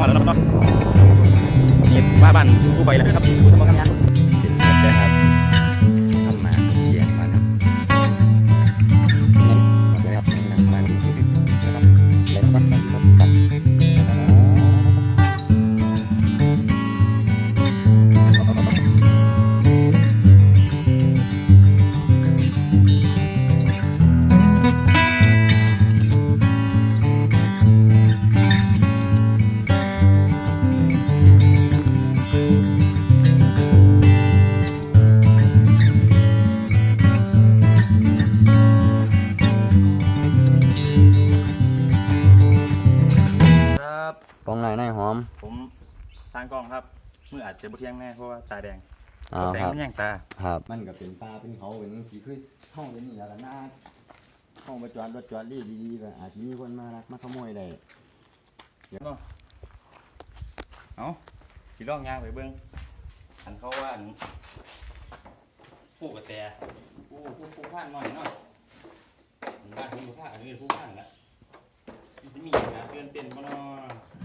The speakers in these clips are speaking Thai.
มาแล้วเนาะนี่ว่าบ้านผู้ไปแล้วครับผู้ทำงาน ครับกองลายนายหอม ผมทางกล้องครับมืออาจจะบ่เที่ยงแน่เพราะว่าตาแดงอ๋อแสงครับมันแย่งตา ครับมันก็เป็นป่าเป็นเขาเป็นสีคือห้องเป็นนี่แล้วก็น่าห้องประจอดรถจอดดีดีๆก็อาจจะมีคนมารักมาขโมยได้เนาะเอาสีร่องยางไปเบิ้งอันเขาว่าอันผู้กระแตผู้ผู้ผู้พานหน่อยเนาะอันบ้านผู้พานอันนี้ผู้พานละมันจะมีอย่างเตือนเต้นบ่เนาะ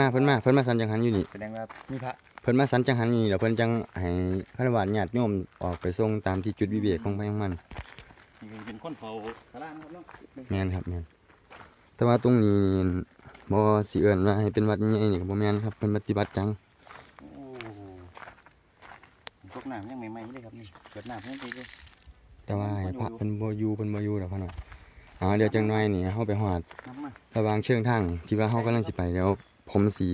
มาเพิ่นมาเพิ่นมาสันจังหันอยู่นี่แสดงว่ามีพระเพิ่นมาสันจังหันอยู่นี่เดี๋ยวเพิ่นจังให้คารวะญาติโยมออกไปส่งตามที่จุดวิเวกของไปของมันนี่เป็นคนเฝ้าสารานะครับเนาะแม่นครับแม่นแต่ว่าตรงนี้บ่สิเอิ้นว่าให้เป็นวัดใหญ่นี่ก็บ่แม่นครับเพิ่นปฏิบัติจังโอ้พวกน้ำยังใหม่ๆเลยครับนี่เกิดน้ำเพิ่งไปเลยแต่ว่าให้พระเพิ่นบ่อยู่เพิ่นบ่อยู่ดอกพ่อน่ะอ๋อเดี๋ยวจังหน่อยนี่เฮาไปฮอดน้ำมาระหวางเชิงทางที่ว่าเฮากำลังสิไปเดี๋ยว ผมสิ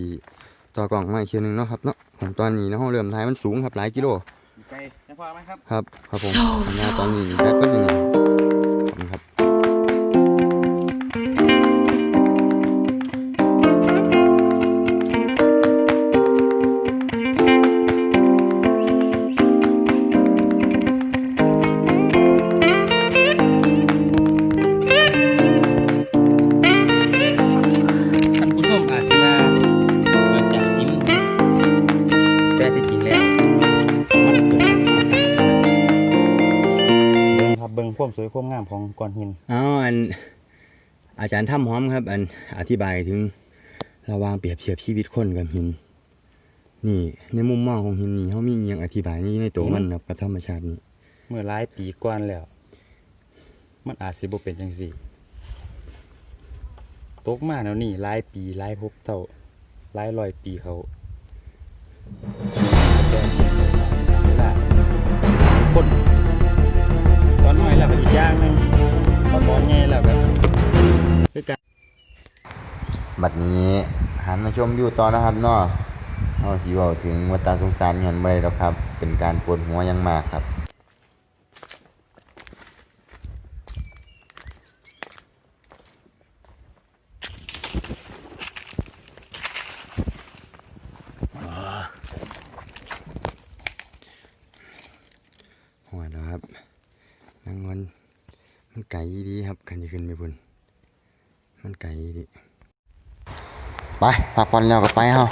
ต่อกล่องมาอีกเทียหนึงเนาะครับเนาะของตอนนี้เนาะเฮาเริ่มท้ายมันสูงครับหลายกิโลดีใจยังพอไหมครับ ครับ ครับผมสัญญาตอนนี้แบตก็อยู่นี่ข ครับเบิ่งความสวยความงามของก้อนหินเอาอันอาจารย์ถ้ำหอมครับ อันอธิบายถึงระหวางเปรียบเทียบชีวิตคนกับหิน นี่ ในมุมมองของหินนี่เขามีอหยังอธิบายนี่ในตัวมันครับกับธรรมชาตินี่เมื่อหลายปีก่อนแล้ว มันอาจสิบ่เป็นจังซี่ตกมาแล้วนี่หลายปีหลายภพเท่าหลายร้อยปีเขาแต่เวลาคน อนตอนใหญ่แล้วก็คือการบัดนี้หันมาชมยู่ต่อนะครับเนาะเอาสีบอกถึงวัตาสงสารเงินบ่ได้หรอกครับ เป็นการปวดหัวยังมากครับ หัวแล้วครับนางงอนมัน ไก่ดีครับขันจะขึ้นไปพุ่นมันไก่ดีไปพักผ่อนแล้วก็ไปเฮา